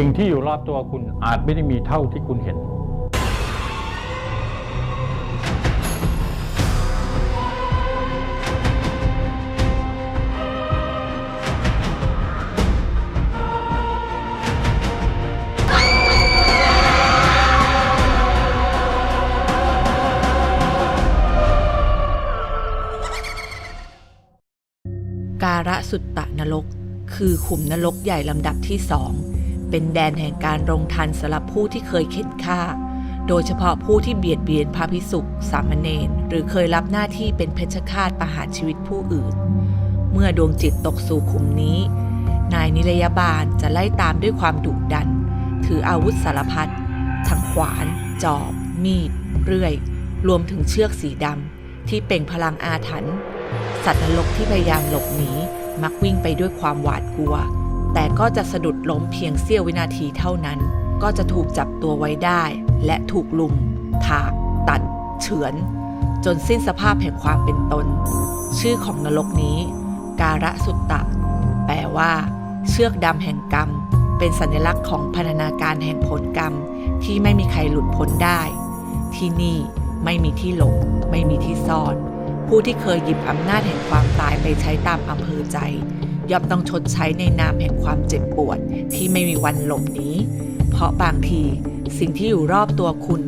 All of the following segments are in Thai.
สิ่งที่อยู่รอบตัวคุณอาจไม่ได้มีเท่าที่คุณเห็น การะสุตตะนรก คือขุมนรกใหญ่ลำดับที่สอง เป็นแดนแห่งการรงทันสำหรับผู้ที่เคยเข็นฆ่า โดยเฉพาะผู้ที่เบียดเบียนพระพิสุขสามเณรหรือเคยรับหน้าที่เป็นเพชฌฆาตประหารชีวิตผู้อื่น เมื่อดวงจิตตกสู่ขุมนี้ นายนิรยาบาลจะไล่ตามด้วยความดุดัน ถืออาวุธสารพัดทั้งขวาน จอบ มีด เรื่อย รวมถึงเชือกสีดำที่เป่งพลังอาถรรพ์สัตว์นรกที่พยายามหลบหนีมักวิ่งไปด้วยความหวาดกลัว แต่ก็จะสะดุดล้มเพียงเสี้ยววินาทีเท่านั้น ก็จะถูกจับตัวไว้ได้ และถูกลุม ถาก ตัด เฉือน จนสิ้นสภาพแห่งความเป็นตน ชื่อของนรกนี้ การะสุตตะ แปลว่า เชือกดำแห่งกรรม เป็นสัญลักษณ์ของพันธนาการแห่งผลกรรม ที่ไม่มีใครหลุดพ้นได้ ที่นี่ไม่มีที่หลบ ไม่มีที่ซ่อน ผู้ที่เคยหยิบอำนาจแห่งความตายไปใช้ตามอำเภอใจ ย่อมต้องชดใช้ในนามแห่งความเจ็บปวดที่ไม่มีวันหลบหนีเพราะบางทีสิ่งที่อยู่รอบตัวคุณ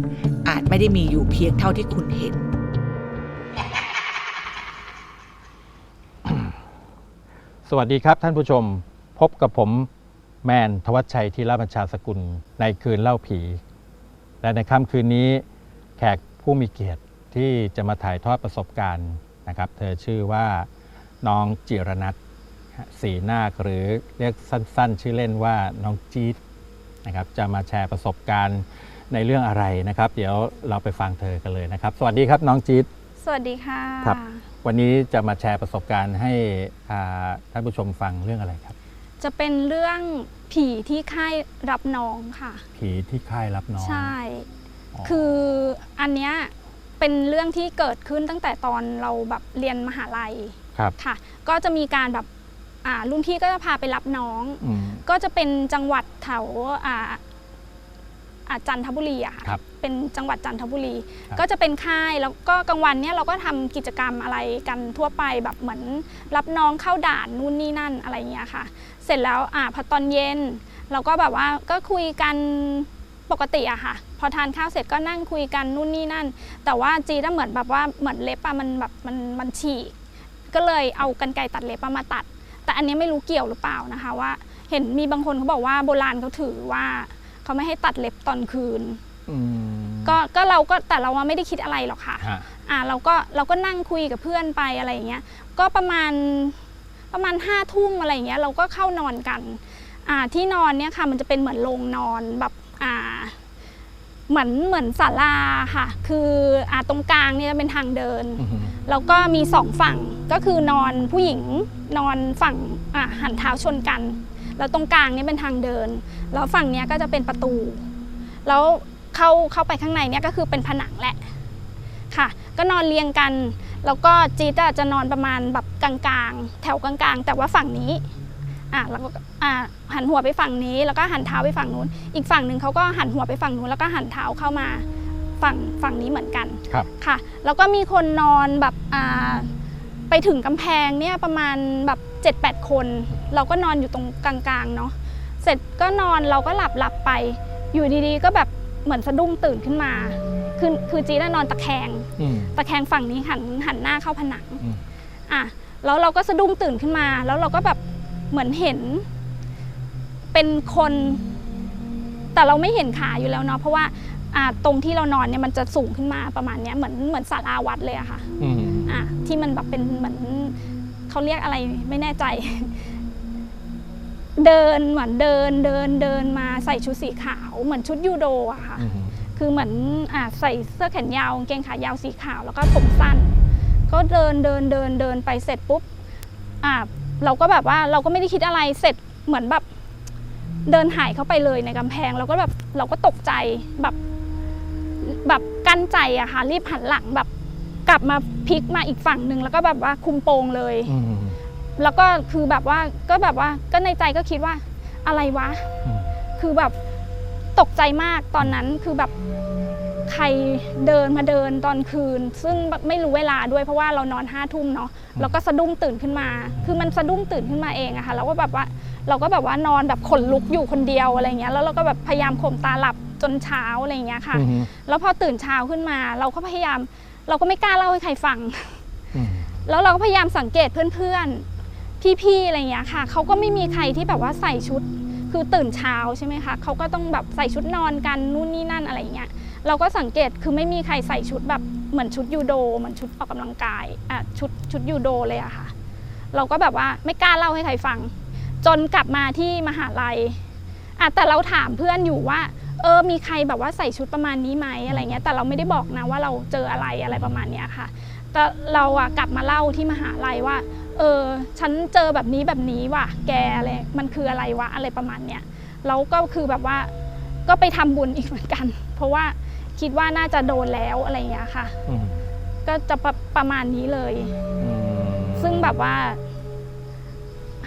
อาจไม่ได้มีอยู่เพียงเท่าที่คุณเห็น สวัสดีครับท่านผู้ชมพบกับผมแมนทวัชชัยธีรบัญชาสกุลในคืนเล่าผี และในค่ำคืนนี้แขกผู้มีเกียรติที่จะมาถ่ายทอดประสบการณ์นะครับ เธอชื่อว่าน้องจิรนัท สีนาคหรือเรียกสั้น ๆ ชื่อเล่นว่าน้องจี๊ดนะครับจะมาแชร์ประสบการณ์ในเรื่องอะไรนะครับ เดี๋ยวเราไปฟังเธอกันเลยนะครับ สวัสดีครับน้องจี๊ดสวัสดีค่ะครับ วันนี้จะมาแชร์ประสบการณ์ให้อ่าท่านผู้ชมฟังเรื่องอะไรครับ จะเป็นเรื่องผีที่ค่ายรับน้องค่ะ ผีที่ค่ายรับน้องใช่อ๋อคืออันเนี้ยเป็นเรื่องที่เกิดขึ้นตั้งแต่ตอนเราแบบเรียนมหาลัยครับค่ะ ก็จะมีการแบบอ่า รุ่นพี่ก็จะพาไปรับน้องอืมก็จะเป็นจังหวัดแถวอ่าอ่าจันทบุรีอะค่ะครับเป็นจังหวัดจันทบุรีครับก็จะเป็นค่ายแล้วก็กลางวันเนี่ยเราก็ทำกิจกรรมอะไรกันทั่วไปแบบเหมือนรับน้องเข้าด่านนู่นนี่นั่นอะไรเงี้ยค่ะ เสร็จแล้วอ่าพอตอนเย็น เราก็แบบว่าก็คุยกันปกติอะค่ะ พอทานข้าวเสร็จก็นั่งคุยกันนู่นนี่นั่น แต่ว่าจีก็เหมือนแบบว่าเหมือนเล็บอะมันแบบมันมันฉีกก็เลยเอากันไกรตัดเล็บอะมาตัด แต่อันนี้ไม่รู้เกี่ยวหรือเปล่านะคะว่า เห็นมีบางคนเขาบอกว่าโบราณเขาถือว่าเขาไม่ให้ตัดเล็บตอนคืนอืมก็ก็เราก็แต่เราว่าไม่ได้คิดอะไรหรอกค่ะฮะอ่าเราก็เราก็นั่งคุยกับเพื่อนไปอะไรอย่างเงี้ย ก็ประมาณประมาณห้าทุ่มอะไรอย่างเงี้ยเราก็เข้านอนกัน อ่าที่นอนเนี่ยค่ะมันจะเป็นเหมือนโรงนอนแบบอ่า เหมือนเหมือนศาลาค่ะ คืออ่าตรงกลางเนี่ยเป็นทางเดิน อืมแล้วก็มีสองฝั่งก็คือนอนผู้หญิงนอนฝั่งอะหันเท้าชนกัน แล้วตรงกลางเนี่ยเป็นทางเดิน แล้วฝั่งเนี้ยก็จะเป็นประตู แล้วเข้าเข้าไปข้างในเนี่ยก็คือเป็นผนังแหละค่ะ ก็นอนเรียงกัน แล้วก็จีตอะจะนอนประมาณแบบกลางๆ แถวกลางๆ แต่ว่าฝั่งนี้อะแล้วก็อะ หันหัวไปฝั่งนี้ แล้วก็หันเท้าไปฝั่งนู้น อีกฝั่งหนึ่งเขาก็หันหัวไปฝั่งนู้นแล้วก็หันเท้าเข้ามาฝั่งฝั่งนี้เหมือนกันครับค่ะ แล้วก็มีคนนอนแบบอ่าไปถึงกำแพงเนี่ยประมาณแบบ7-8คน เราก็นอนอยู่ตรงกลางๆเนาะเสร็จก็นอนเราก็หลับหลับไป อยู่ดีๆ ก็แบบเหมือนสะดุ้งตื่นขึ้นมา คือคือจีน่านอนตะแคงอืมตะแคงฝั่งนี้หันหันหน้าเข้าผนังอืมอะแล้วเราก็สะดุ้งตื่นขึ้นมา แล้วเราก็แบบเหมือนเห็น เป็นคนแต่เราไม่เห็นขาอยู่แล้วเนาะเพราะว่าอ่าตรงที่เรานอนเนี่ยมันจะสูงขึ้นมาประมาณเนี้ยเหมือนเหมือนศาลาวัดเลยอะค่ะอืมอะที่มันแบบเป็นเหมือนเขาเรียกอะไรไม่แน่ใจ เดินเหมือนเดินเดินเดินมาใส่ชุดสีขาว เหมือนชุดยูโดอะค่ะอืมคือเหมือนอะใส่เสื้อแขนยาวกางเกงขายาวสีขาวแล้วก็ผมสั้น ก็เดินเดินเดินเดินไปเสร็จปุ๊บอะเราก็แบบว่าเราก็ไม่ได้คิดอะไรเสร็จเหมือนแบบ เดินหายเข้าไปเลยในกำแพงเราก็แบบเราก็ตกใจแบบแบบกั้นใจอะค่ะรีบหันหลังแบบกลับมาพลิกมาอีกฝั่งหนึ่งแล้วก็แบบว่าคุมโปงเลยอืมแล้วก็คือแบบว่าก็แบบว่าก็ในใจก็คิดว่าอะไรวะอืมคือแบบตกใจมากตอนนั้นคือแบบใครเดินมาเดินตอนคืน ซึ่งแบบไม่รู้เวลาด้วยเพราะว่าเรานอนห้าทุ่มเนาะแล้วก็สะดุ้งตื่นขึ้นมา คือมันสะดุ้งตื่นขึ้นมาเองอะค่ะแล้วก็แบบว่า เราก็แบบว่านอนแบบขนลุกอยู่คนเดียวอะไรเงี้ยแล้วเราก็แบบพยายามข่มตาหลับจนเช้าอะไรเงี้ยค่ะอือฮึแล้วพอตื่นเช้าขึ้นมา เราก็พยายามเราก็ไม่กล้าเล่าให้ใครฟังอืมแล้วเราก็พยายามสังเกตเพื่อนๆ พี่ๆ อะไรอย่างเงี้ยค่ะ เขาก็ไม่มีใครที่แบบว่าใส่ชุด คือตื่นเช้าใช่ไหมคะเขาก็ต้องแบบใส่ชุดนอนกันนู่นนี่นั่นอะไรอย่างเงี้ย เราก็สังเกตคือไม่มีใครใส่ชุดแบบเหมือนชุดยูโดเหมือนชุดออกกำลังกายอะชุดชุดยูโดเลยอะค่ะ เราก็แบบว่าไม่กล้าเล่าให้ใครฟัง จนกลับมาที่มหาลัยอะแต่เราถามเพื่อนอยู่ว่า เออมีใครแบบว่าใส่ชุดประมาณนี้ไหมอะไรเงี้ย แต่เราไม่ได้บอกนะว่าเราเจออะไรอะไรประมาณเนี้ยค่ะ แต่เราอะกลับมาเล่าที่มหาลัยว่า เออฉันเจอแบบนี้แบบนี้ว่ะ แกอะไรมันคืออะไรวะอะไรประมาณเนี้ยแล้วก็คือแบบว่าก็ไปทำบุญอีกเหมือนกัน เพราะว่าคิดว่าน่าจะโดนแล้วอะไรอย่างเงี้ยค่ะอืมก็จะประประมาณนี้เลยอืมซึ่งแบบว่า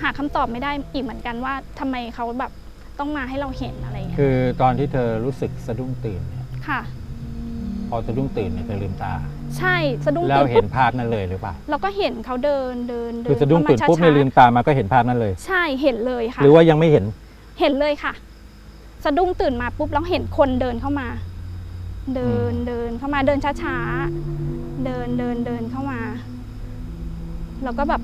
หาคำตอบไม่ได้อีกเหมือนกันว่าทำไมเขาแบบต้องมาให้เราเห็นอะไรอย่างเงี้ยคือตอนที่เธอรู้สึกสะดุ้งตื่นเนี่ยค่ะ พอสะดุ้งตื่นเนี่ยเธอลืมตา ใช่สะดุ้งแล้วตื่นเห็ปุ๊นบภาพนั้นเลยหรือเปล่าเราก็เห็นเขาเดินเดินเดิคือสะดุ้งตื่นเข้ามาปุ๊บเนี่ยช้าๆลืมตามาก็เห็นภาพนั้นเลย ใช่เห็นเลยค่ะ หรือว่ายังไม่เห็นเห็นเลยค่ะ สะดุ้งตื่นมาปุ๊บแล้วเห็นคนเดินเข้ามา เดินอืมเดินเข้ามาเดินช้าๆเดินเดินเดินเข้ามา แล้วก็แบบ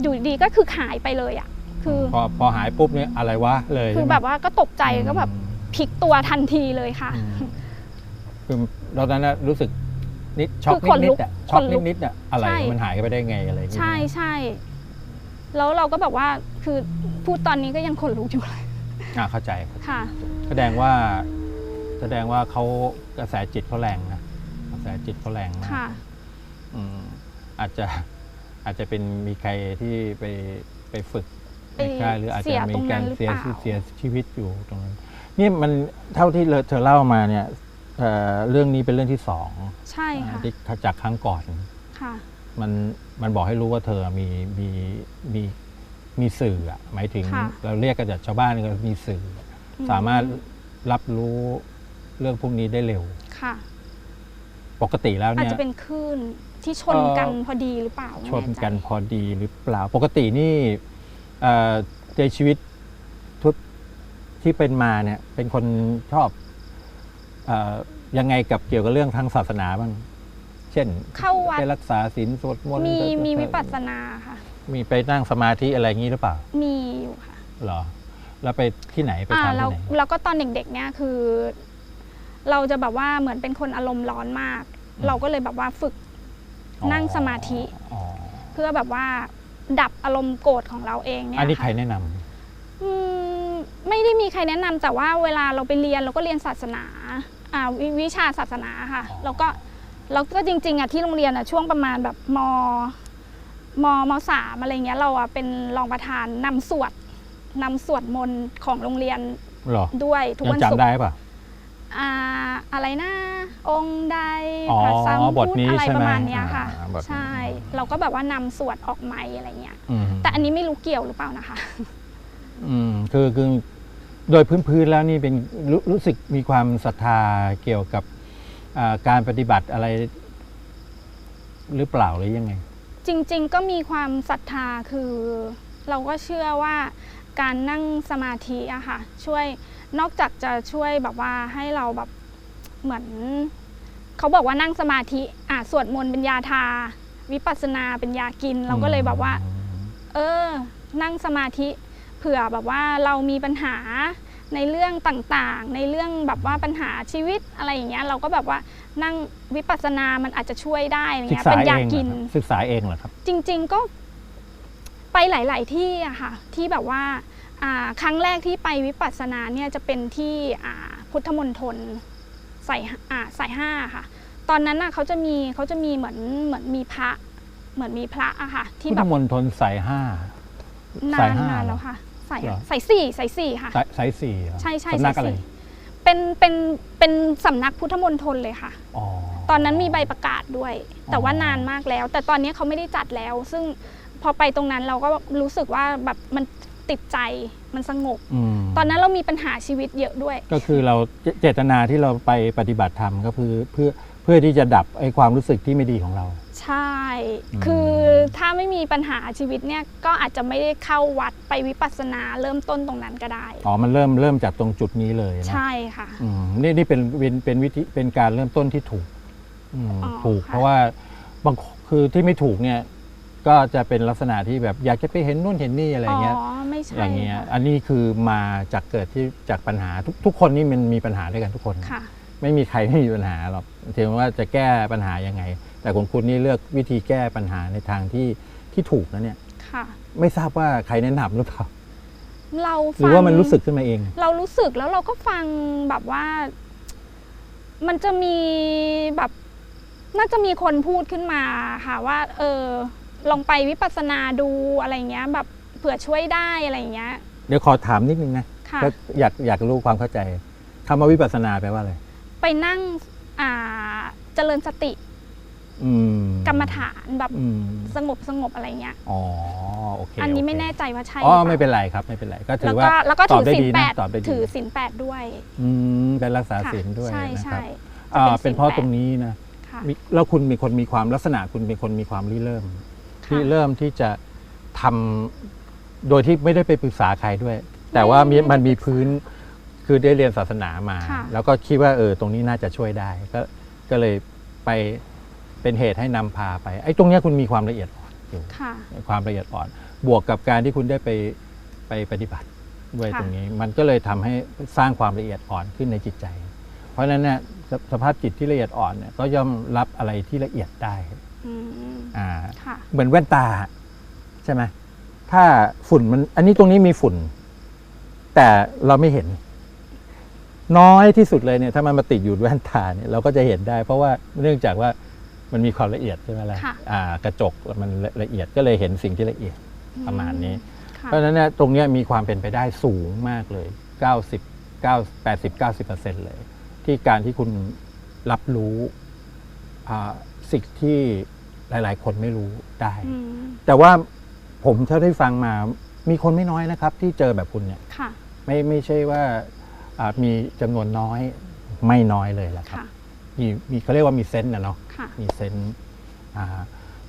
อยู่ดีก็คือหายไปเลยอะ คือพอพอหายปุ๊บเนี่ยอะไรวะเลยคือใช่ไหมแบบว่าก็ตกใจก็แบบพลิกตัวทันทีเลยค่ะอืมคือเราตอนนั้นรู้สึกนิดช็อกคือขนนิลุดกๆอะช็อกขนลุกนิดๆอะอะไรใช่มันหายไปได้ไงอะไรอย่างเงี้ยใช่ใช่แล้วเราก็แบบว่าคือพูดตอนนี้ก็ยังขนลุกอยู่เลยอ่าเข้าใจค่ะ แสดงว่า แสดงว่าเขากระแสจิตเขาแรงนะกระแสจิตเขาแรงมากค่ะอืมอาจจะ อาจจะเป็นมีใครที่ไปไปฝึกไปในค่ายหรืออาจเสีจะยมีตรงนั้การนหรือเสียเปล่าเสียชีวิตอยู่ตรงนั้นนี่มันเท่าที่เธอเล่ามาเนี่ยเอ่อเรื่องนี้เป็นเรื่องที่สองใช่ค่ะที่จากครั้งก่อนค่ะมันมันบอกให้รู้ว่าเธอมีมีมีมีสื่ออะหมายถึงค่ะเราเรียกกันจากชาวบ้านก็มีสื่อออืสามารถรับรู้เรื่องพวกนี้ได้เร็วค่ะ ปกติแล้วอาจเนี่ยจะเป็นคลื่น ที่ชนกันพอดีหรือเปล่าไม่ชนแใจกันพอดีหรือเปล่า ปกตินี่เอ่อในชีวิตทุกที่เป็นมาเนี่ยเป็นคนชอบเออยังไงกับเกี่ยวกับเรื่องทางศาสนาบ้างเช่น เข้าวัดไปรักษาศีลสวดมนต์มีไปมีไปวิปัสสนาค่ะ มีไปนั่งสมาธิอะไรอย่างนี้หรือเปล่า มีอยู่ค่ะเหรอแล้วไปที่ไหนไปอ่าทำแล้ที่วไหนแล้วก็ตอนเด็กๆเนี่ยคือ เราจะแบบว่าเหมือนเป็นคนอารมณ์ร้อนมากอืมเราก็เลยแบบว่าฝึก นั่งสมาธิอ๋อเพื่อแบบว่าดับอารมณ์โกรธของเราเองเนี่ยอันนี้ค่ะใครแนะนำอืมไม่ได้มีใครแนะนำแต่ว่าเวลาเราไปเรียนเราก็เรียนศาสนาอ่าวิวิชาศาสนาค่ะอ๋อแล้วก็แล้วก็จริงๆอะที่โรงเรียนอะช่วงประมาณแบบมมมสามอะไรเงี้ยเราอะเป็นรองประธานนำสวดนำสวดมนต์ของโรงเรียนเหรอด้วยทุกยังวันศุกจำร์ได้ป่ะอ่าอะไรนะ องค์ใดอ๋อพระสัมบพุททธนี้อะไรใช่ไหมประมาณเนี้ยค่ะอ่าบทนี้ใช่ เราก็แบบว่านำสวดออกไม้อะไรเงี้ยอืมแต่อันนี้ไม่รู้เกี่ยวหรือเปล่านะคะ อืมคือคือโดยพื้นๆแล้วนี่เป็นรู้รู้สึกมีความศรัทธาเกี่ยวกับอ่าการปฏิบัติอะไร หรือเปล่าหรือยังไง จริง ๆ ก็มีความศรัทธาคือเราก็เชื่อว่าการนั่งสมาธิอะค่ะช่วยนอกจากจะช่วยแบบว่าให้เราแบบ เหมือนเขาบอกว่านั่งสมาธิอะสวดมนต์เป็นยาทา วิปัสสนาเป็นยากิน เราก็เลยแบบว่า เออ นั่งสมาธิเผื่อแบบว่าเรามีปัญหาในเรื่องต่างๆ ในเรื่องแบบว่าปัญหาชีวิตอะไรอย่างเงี้ยเราก็แบบว่านั่งวิปัสสนามันอาจจะช่วยได้อะไรศึกเงี้ยษาเป็นเอยางเหรอกินครับศึกษาเองเหรอครับ จริง ๆก็ไปหลาย ๆ ที่อะค่ะ ที่แบบว่าอ่าครั้งแรกที่ไปวิปัสสนาเนี่ยจะเป็นที่อ่าพุทธมณฑล สายอ่าสายห้าค่ะ ตอนนั้นน่ะเขาจะมีเขาจะมีเหมือนเหมือนมีพระ เหมือนมีพระอะค่ะ ที่พุทแบธบมณฑลสายห้า นาสายนห้านานเหรอแล้วค่ะสายเหรอ สายสี่สายสี่ค่ะ สายสายสี่เหรอใช่ใช่สำนักสายอะไรสี่เป็นเป็นเป็นสำนักพุทธมณฑลเลยค่ะ อ๋อ ตอนนั้นมีใบประกาศด้วย แต่ว่านานมากแล้ว แต่ตอนนี้เขาไม่ได้จัดแล้ว ซึ่งพอไปตรงนั้นเราก็รู้สึกว่าแบบมัน ติดใจมันสงบ อืมตอนนั้นเรามีปัญหาชีวิตเยอะด้วย ก็คือเราเจเจตนาที่เราไปปฏิบัติธรรมก็คือเพื่อเพื่อที่จะดับไอ้ความรู้สึกที่ไม่ดีของเรา ใช่ อืม คือถ้าไม่มีปัญหาชีวิตเนี่ยก็อาจจะไม่ได้เข้าวัดไปวิปัสสนาเริ่มต้นตรงนั้นก็ได้ อ๋อมันเริ่มเริ่มจากตรงจุดนี้เลยนะใช่ค่ะ อืมนี่นี่เป็นเป็นเป็นวิธีเป็นการเริ่มต้นที่ถูกอืมอ๋อถูก ค่ะ เพราะว่าบางคือที่ไม่ถูกเนี่ย ก็จะเป็นลักษณะที่แบบอยากจะไปเห็นนู่นเห็นนี่อะไรเงี้ย อ๋อ ไม่ใช่อย่างเงี้ยค่ะอันนี้คือมาจากเกิดที่จากปัญหาทุกทุกคนนี่มันมีปัญหาด้วยกันทุกคน ค่ะ ไม่มีใครไม่มีปัญหาหรอกถึงว่าจะแก้ปัญหายังไง แต่ของคุณนี่เลือกวิธีแก้ปัญหาในทางที่ที่ถูกนะเนี่ย ค่ะ ไม่ทราบว่าใครแนะนำหรือเปล่า เราหรือว่ามันรู้สึกขึ้นมาเอง เรารู้สึกแล้วเราก็ฟังแบบว่า มันจะมีแบบน่าจะมีคนพูดขึ้นมาค่ะว่า เออ ลองไปวิปัสสนาดูอะไรเงี้ยแบบเผื่อช่วยได้อะไรเงี้ย เดี๋ยวขอถามนิดนึงนะค่ะ ก็อยากอยากรู้ความเข้าใจคำว่าวิปัสสนาแปลว่าอะไรไปนั่งอ่าเจริญสติอืมกรรมฐานแบบอืมสงบสงบอะไรเงี้ย อ๋อโอเคอันนี้ไม่โเคแน่ใจว่าใช่อ๋อหรือไม่เปเป็นล่าไรครับไม่เป็นไรก็ถืแล้วอก็ว่าแล้วก็ตถือบอได้ศีลดีแปนะดตอบได้ดีถือศีลแปดด้วยอืมเป็นรักษาค่ะศีลด้วยใช่นะคใช่รับอ่าจะเป็นเพราะศีลแปดตรงนี้นะ ค่ะ มีแล้วคุณเป็นคนมีความลักษณะคุณเป็นคนมีความริเริ่ม ที่ค่ะเริ่มที่จะทำโดยที่ไม่ได้ไปปรึกษาใครด้วย แต่ว่ามีไม่ได้มันมีปรึกษาพื้นคือได้เรียนศาสนามา ค่ะ แล้วก็คิดว่าเออตรงนี้น่าจะช่วยได้ก็ก็เลยไปเป็นเหตุให้นำพาไปไอ้ตรงเนี้ยคุณมีความละเอียดอ่อนอยู่ ค่ะ ความละเอียดอ่อน บวกกับการที่คุณได้ไปไปปฏิบัติด้วยค่ะตรงนี้ มันก็เลยทำให้สร้างความละเอียดอ่อนขึ้นในจิตใจ เพราะฉะนั้นเนี่ยสสภาพจิตที่ละเอียดอ่อนเนี่ยก็ย่อมรับอะไรที่ละเอียดได้ อืมอ่าค่ะเหมือนแว่นตาใช่ไหมถ้าฝุ่นมัน อันนี้ตรงนี้มีฝุ่น แต่เราไม่เห็น น้อยที่สุดเลยเนี่ย ถ้ามันมาติดอยู่แว่นตาเนี่ยเราก็จะเห็นได้ เพราะว่าเนื่องจากว่ามันมีความละเอียดใช่ไหมล่ะค่ะอ่ากระจกมันละละเอียดก็เลยเห็นสิ่งที่ละเอียดประมาณนี้ค่ะเพราะฉะนั้นเนี่ยตรงเนี้ยมีความเป็นไปได้สูงมากเลย 90 9 80 90เลย ที่การที่คุณรับรู้อ่าสิ่งที่ หลาย ๆ คนไม่รู้ได้อืมแต่ว่าผมเท่าที่ฟังมามีคนไม่น้อยนะครับ ที่เจอแบบคุณเนี่ยค่ะ ไม่ไม่ใช่ว่าอ่ามีจำนวนน้อยไม่น้อยเลยแหละครับค่ะมีมีเขาเรียกว่ามีเซนต์นะเนาะค่ะมีเซนส์อ่า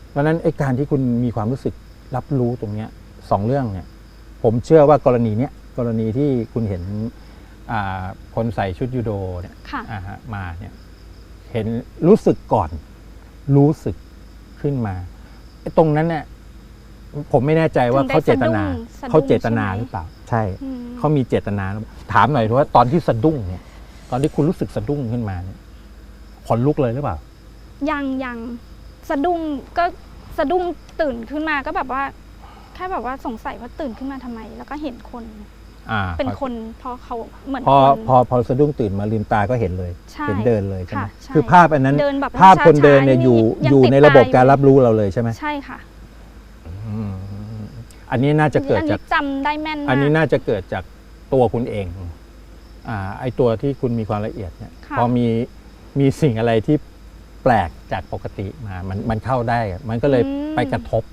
เพราะฉะนั้นไอ้การที่คุณมีความรู้สึกรับรู้ตรงเนี้ยสองเรื่องเนี่ย ผมเชื่อว่ากรณีเนี้ยกรณีที่คุณเห็นอ่าคนใส่ชุดยูโดเนี่ยค่ะอ่าฮะมาเนี่ยเห็นรู้สึกก่อน รู้สึก ขึ้นมาไอ้ตรงนั้นเนี่ยผมไม่แน่ใจว่าถึงได้เขาเจตนาสะดุ้งเขาเจตนาใช่ไหมหรือเปล่าใช่อืมเขามีเจตนาหรือเปล่าถามหน่อยเถอะว่าตอนที่สะดุ้งเนี่ย ตอนที่คุณรู้สึกสะดุ้งขึ้นมาเนี่ยขนลุกเลยหรือเปล่า ยังยังสะดุ้งก็สะดุ้งตื่นขึ้นมาก็แบบว่าแค่แบบว่าสงสัยว่าตื่นขึ้นมาทำไม แล้วก็เห็นคน อ่าเป็นคนเพราะเขาเหมือนพอคนพอพอสะดุ้งตื่นมาลืมตาก็เห็นเลยใช่เห็นเดินเลยใช่ไหมค่ะใช่คือภาพอันนั้น เดินแบบภาพคนช้ๆเดินเนี่ยอยู่งอยู่ติดในระบบตการอยู่รับรู้เราเลยใช่ไหมใช่ค่ะอืมอันนี้น่าจะเกิดอันจากนี้จำได้แม่นมากอันนี้น่าจะเกิดจากตัวคุณเองอ่าไอตัวที่คุณมีความละเอียดเนี่ยค่ะ พอมีมีสิ่งอะไรที่แปลกจากปกติมามันมันเข้าได้อะมันก็เลยอืมไปกระทบ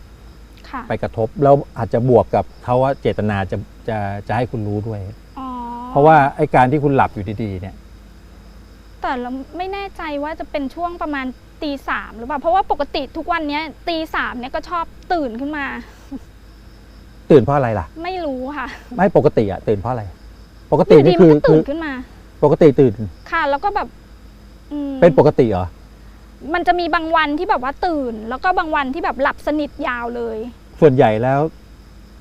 ค่ะ ไปกระทบแล้วอาจจะบวกกับเขาว่าเจตนาจะจะจะให้คุณรู้ด้วย อ๋อเพราะว่าไอการที่คุณหลับอยู่ดีๆเนี่ย แต่เราไม่แน่ใจว่าจะเป็นช่วงประมาณตีสามหรือเปล่า เพราะว่าปกติทุกวันเนี้ยตีสามเนี่ยก็ชอบตื่นขึ้นมา ตื่นเพราะอะไรล่ะ ไม่รู้ค่ะไม่ปกติอะตื่นเพราะอะไร ปกอติยู่ดีนี่มัคืนอก็คืตื่อนขึ้นมา ปกติตื่นค่ะ แล้วก็แบบอืมเป็นปกติเหรอมันจะมีบางวันที่แบบว่าตื่น แล้วก็บางวันที่แบบหลับสนิทยาวเลย ส่วนใหญ่แล้ว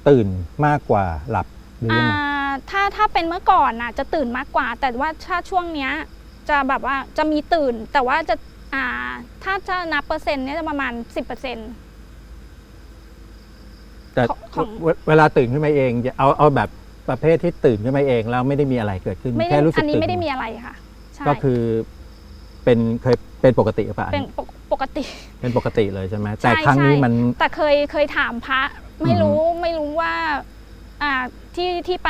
ตื่นมากกว่าหลับหรืออ่ายังไงถ้าถ้าเป็นเมื่อก่อนน่ะจะตื่นมากกว่า แต่ว่าถ้าช่วงเนี้ยจะแบบว่าจะมีตื่น แต่ว่าจะอ่าถ้าจะนับเปอร์เซ็นต์เนี่ยจะประมาณสิบเปอร์เซ็นต์ แต่ของของ เวเวลาตื่นขึ้นมาเองอย่าเอาเอาแบบประเภทที่ตื่นขึ้นมาเองแล้วไม่ได้มีอะไรเกิดขึ้นไม่ได้แค่รู้สึกอันนี้ตื่นไม่ได้มีอะไรค่ะ ใช่ก็คือ เป็นเคยเป็นปกติหรือเปล่าอันเป็นนี้ปกปกติ เป็นปกติเลยใช่ไหมใช่แต่ครั้งนี้ใช่มัน แต่เคยเคยถามพระ ไม่รู้ไม่รู้ว่าอ่าที่ที่ไป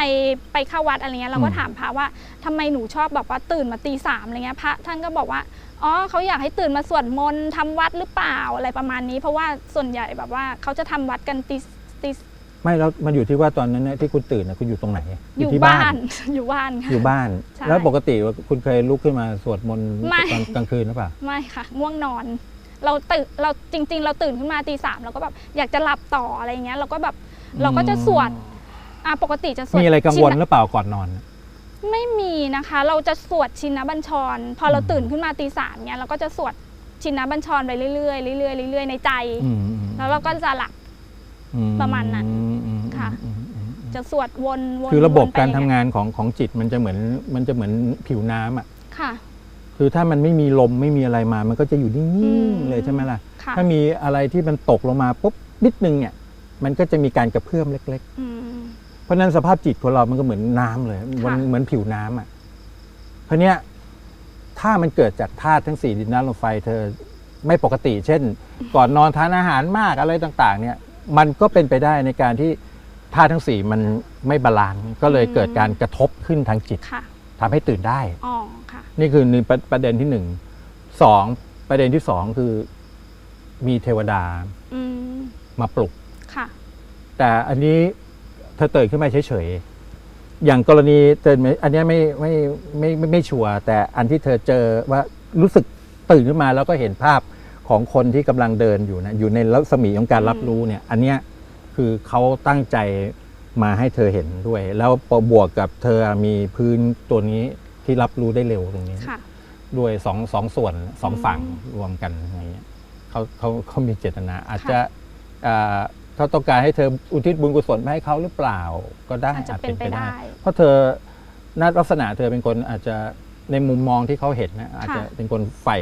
ไปเข้าวัดอะไรเงี้ยเราก็อืมถามพระว่าทำไมหนูชอบแบบว่าตื่นมาตีสามอะไรเงี้ยพระท่านก็บอกว่าอ๋อเขาอยากให้ตื่นมาสวดมนต์ทำวัดหรือเปล่าอะไรประมาณนี้ เพราะว่าส่วนใหญ่แบบว่าเขาจะทำวัดกันตีตีต ไม่แล้วมันอยู่ที่ว่าตอนนั้นเนี่ยที่คุณตื่นนะคุณอยู่ตรงไหนอยู่ที่บ้าน อยู่บ้านค่ะ อยู่บ้าน ใช่ แล้วปกติว่าคุณเคยลุกขึ้นมาสวดมนต์ไม่ ตอนกลางคืนหรือเปล่า ไม่ค่ะง่วงนอน เราตื่นเราจริง ๆ เราตื่นขึ้นมาตีสามเราก็แบบอยากจะหลับต่ออะไรเงี้ยเราก็แบบเราก็จะสวดอะปกติจะสวดมีอะไรกังวลชินหรือเปล่าก่อนนอน ไม่มีนะคะ เราจะสวดชินบัญชร พอเราอืม ตื่นขึ้นมาตีสามเนี้ยเราก็จะสวดชินบัญชรไปเรื่อยๆเรื่อยๆเรื่อยๆในใจ อืมอืมแล้วเราก็จะหลับอื ประมาณนั้นอืมอืมค่ะอืมอืมอืมจะสวดวนวนคือระบบวนไปการอย่ทำเยงานของของจิตมันจะเหมือนมันจะเหมือนผิวน้ำอะค่ะ คือถ้ามันไม่มีลมไม่มีอะไรมา มันก็จะอยู่นิ่อืงมๆเลยใช่ไหมล่ะค่ะ ถ้ามีอะไรที่มันตกลงมาปุ๊บนิดนึงเนี่ยมันก็จะมีการกระเพื่อมเล็กอืมๆเพราะฉะนั้นสภาพจิตของเรามันก็เหมือนน้ำเลยมันค่ะเหมือนผิวน้ำอะเพราะเนี้ยถ้ามันเกิดจากธาตุทั้งสี่ดินน้ำลมไฟเธอไม่ปกติ เช่น ก่อนนอนทานอาหารมากอะไรต่าง ๆ เนี่ย มันก็เป็นไปได้ในการที่ธาตุทั้งสี่มันไม่บาลานซ์ก็เลยเกิดการกระทบขึ้นทางจิตค่ะทำให้ตื่นได้ อ๋อค่ะ นี่คือหนึ่งประประเด็นที่หนึ่งสองประเด็นที่สองคือมีเทวดาอืมมาปลุก ค่ะ แต่อันนี้เธอตื่นขึ้นมาเฉยๆ อย่างกรณีเตือนไหมอันเนี้ยไม่ไม่ไม่ไม่ไม่ชัวร์แต่อันที่เธอเจอว่ารู้สึกตื่นขึ้นมาแล้วก็เห็นภาพ ของคนที่กำลังเดินอยู่นะอยู่ในรัศมีของการรับรู้เนี่ย อันเนี้ยคือเขาตั้งใจมาให้เธอเห็นด้วย แล้วบวกกับเธอมีพื้นตัวนี้ที่รับรู้ได้เร็วตรงนี้ค่ะด้วยสองสองส่วนสองอืมฝั่งรวมกันอย่างเงี้ยเขาเขาเขามีเจตนา อาจค่ะจะอ่าเขาต้องการให้เธออุทิศบุญกุศลไปให้เขาหรือเปล่าก็ได้อาจจะเป็นไปได้ เพราะเธอนัลักษณะเธอเป็นคนอาจจะในมุมมองที่เขาเห็นนะอาจจะเป็นคนใฝ่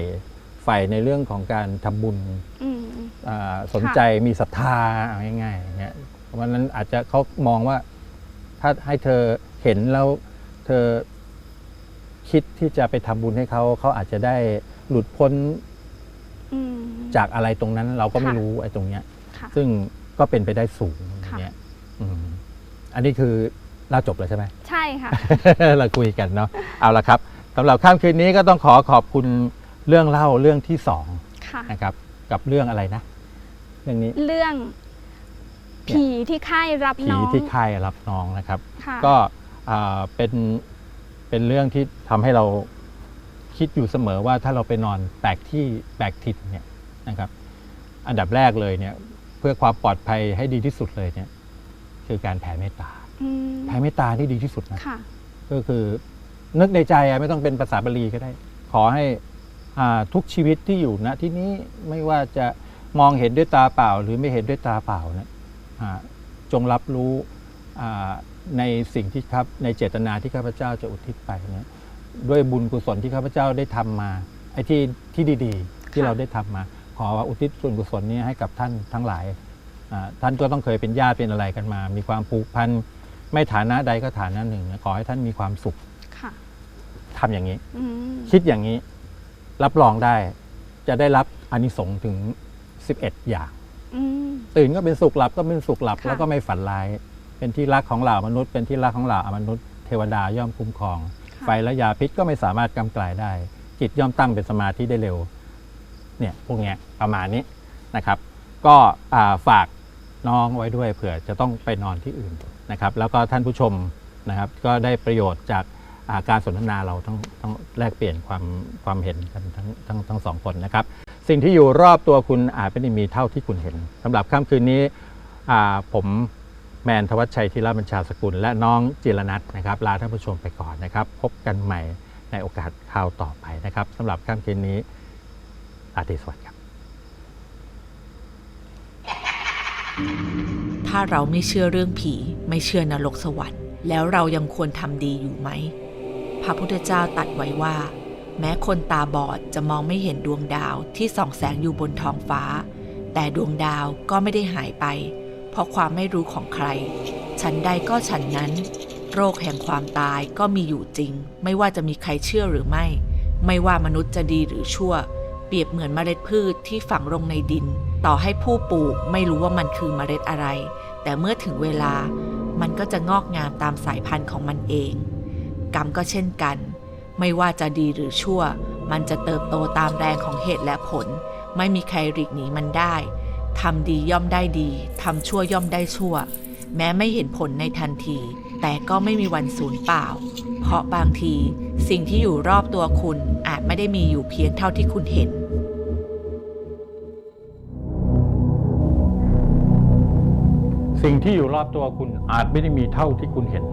ใฝ่ในเรื่องของการทำบุญอืมอ่าสนใจมีศรัทธาเอาง่ายๆอย่างเงี้ยเพราะฉะนั้นอาจจะเขามองว่า ถ้าให้เธอเห็นแล้วเธอคิดที่จะไปทำบุญให้เขาเขาอาจจะได้หลุดพ้นอืมจากอะไรตรงนั้น เราก็ไม่ค่ะรู้ไอ้ตรงเนี้ยค่ะซึ่งก็เป็นไปได้สูงอค่ะย่างเงี้ยอืมอันนี้คือเล่าจบแล้วใช่ไหมใช่ค่ะ เราคุยกันเนาะเอาละครับสำหรับค่ำคืนนี้ก็ต้องขอขอบคุณ เรื่องเล่าเรื่องที่สองค่ะนะครับ กับเรื่องอะไรนะ เรื่องนี้ เรื่องผีที่ค่ายรับผีน้องที่ค่ายรับน้องนะครับ ค่ะก็อ่าเป็นเป็นเรื่องที่ทำให้เราคิดอยู่เสมอว่าถ้าเราไปนอนแปลกที่แปลกถิ่นเนี่ยนะครับ อันดับแรกเลยเนี่ย เพื่อความปลอดภัยให้ดีที่สุดเลยเนี่ย คือการแผ่เมตตาอืมแผ่เมตตาที่ดีที่สุดนะ ค่ะ ก็คือนึกในใจอะไม่ต้องเป็นภาษาบาลีก็ได้ ขอให้อ่า ทุกชีวิตที่อยู่ณที่นี้ไม่ว่าจะมองเห็นด้วยตาเปล่า หรือไม่เห็นด้วยตาเปล่าเนะอ่าจงรับรู้อ่าในสิ่งที่ครับในเจตนาที่ข้าพเจ้าจะอุทิศไปเนี่ยด้วยบุญกุศลที่ข้าพเจ้าได้ทำมาไอ้ที่ที่ดีๆ ที่ค่ะเราได้ทำมา ขออุทิศส่วนกุศลนี้ให้กับท่านทั้งหลายอ่าท่านก็ต้องเคยเป็นญาติเป็นอะไรกันมา มีความผูกพันไม่ฐานะใดก็ฐานะหนึ่งนะขอให้ท่านมีความสุขค่ะทำอย่างนี้อืมคิดอย่างนี้ รับรองได้ จะได้รับอานิสงส์ถึง 11 อย่าง อืม ตื่นก็เป็นสุขหลับก็เป็นสุขหลับค่ะ แล้วก็ไม่ฝันร้าย เป็นที่รักของเหล่ามนุษย์เป็นที่รักของเหล่ามนุษย์เทวดาย่อมคุ้มครองค่ะไฟและยาพิษก็ไม่สามารถกำกลายได้ จิตย่อมตั้งเป็นสมาธิได้เร็ว เนี่ยพวกเนี้ยประมาณนี้นะครับ ก็อ่าฝากน้องไว้ด้วยเผื่อจะต้องไปนอนที่อื่นนะครับ แล้วก็ท่านผู้ชมนะครับ ก็ได้ประโยชน์จากอ่า การสนทนาเราทั้งทั้งแลกเปลี่ยนความความเห็นกันทั้งทั้งทั้งสองคนนะครับ สิ่งที่อยู่รอบตัวคุณอาจไม่ได้มีเท่าที่คุณเห็นสำหรับค่ำคืนนี้ผมแมนทวัชชัยธีรบัญชาสกุล และน้องจิรนัทนะครับลาท่านผู้ชมไปก่อนนะครับ พบกันใหม่ในโอกาสคราวต่อไปนะครับสำหรับค่ำคืนนี้ราตรีสวัสดิ์ครับ ถ้าเราไม่เชื่อเรื่องผี ไม่เชื่อนรกสวรรค์ แล้วเรายังควรทำดีอยู่ไหม พระพุทธเจ้าตัดไว้ว่า แม้คนตาบอดจะมองไม่เห็นดวงดาวที่ส่องแสงอยู่บนท้องฟ้า แต่ดวงดาวก็ไม่ได้หายไป เพราะความไม่รู้ของใคร ฉันใดก็ฉันนั้น โรคแห่งความตายก็มีอยู่จริง ไม่ว่าจะมีใครเชื่อหรือไม่ ไม่ว่ามนุษย์จะดีหรือชั่ว เปรียบเหมือนเมล็ดพืชที่ฝังลงในดิน ต่อให้ผู้ปลูกไม่รู้ว่ามันคือเมล็ดอะไร แต่เมื่อถึงเวลามันก็จะงอกงามตามสายพันธุ์ของมันเอง กรรมก็เช่นกัน ไม่ว่าจะดีหรือชั่ว มันจะเติบโตตามแรงของเหตุและผล ไม่มีใครหลีกหนีมันได้ทำดีย่อมได้ดีทำชั่วย่อมได้ชั่ว แม้ไม่เห็นผลในทันที แต่ก็ไม่มีวันสูญเปล่า เพราะบางทีสิ่งที่อยู่รอบตัวคุณอาจไม่ได้มีอยู่เพียงเท่าที่คุณเห็นสิ่งที่อยู่รอบตัวคุณอาจไม่ได้มีเท่าที่คุณเห็น